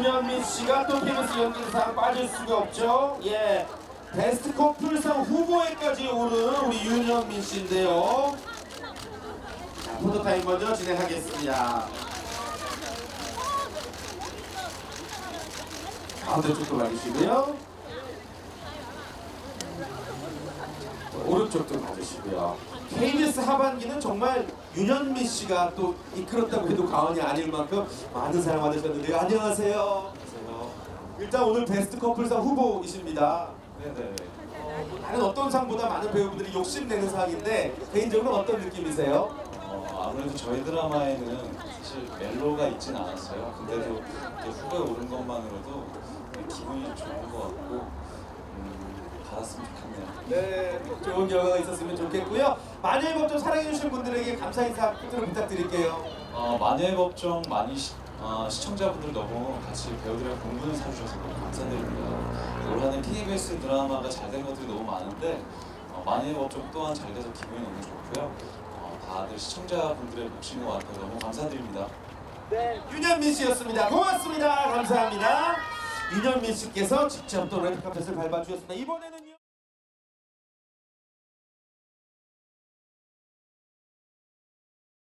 윤현민 씨가 또 KBS 연기상 빠질 수가 없죠. 예. 베스트 커플상 후보에까지 오른 우리 윤현민 씨인데요. 자, 포토타임 먼저 진행하겠습니다. 가운데 쪽도 봐주시고요. 오른쪽도 봐주시고요. KBS 하반기는 정말 윤현미 씨가 또 이끌었다고 해도 과언이 아닐 만큼 많은 사랑 받으셨는데요. 안녕하세요. 안녕하세요. 일단 오늘 베스트 커플상 후보이십니다. 네네. 다른 어떤 상보다 많은 배우분들이 욕심내는 상인데 개인적으로 어떤 느낌이세요? 어, 아무래도 저희 드라마에는 사실 멜로가 있진 않았어요. 근데도 이렇게 후보에 오른 것만으로도 기분이 좀 좋은 것 같고 음, 받았으면 좋겠네요. 네, 좋은 결과가 있었으면 좋겠고요. 만일 법좀 사랑해주신 분들에게 감사 인사 좀 부탁드릴게요. 어, 만의 법정 많이 시, 어, 시청자분들 너무 같이 배우들이랑 공분을 사주셔서 너무 감사드립니다. 올 한해 KBS 드라마가 잘 된 것들이 너무 많은데 어, 만의 법정 또한 잘 돼서 기분이 너무 좋고요. 어, 다들 시청자분들의 몫인 것 같아서 너무 감사드립니다. 네, 윤현민 씨였습니다. 고맙습니다. 감사합니다. 윤현민 씨께서 직접 또 레드카펫을 밟아주셨습니다. 이번에는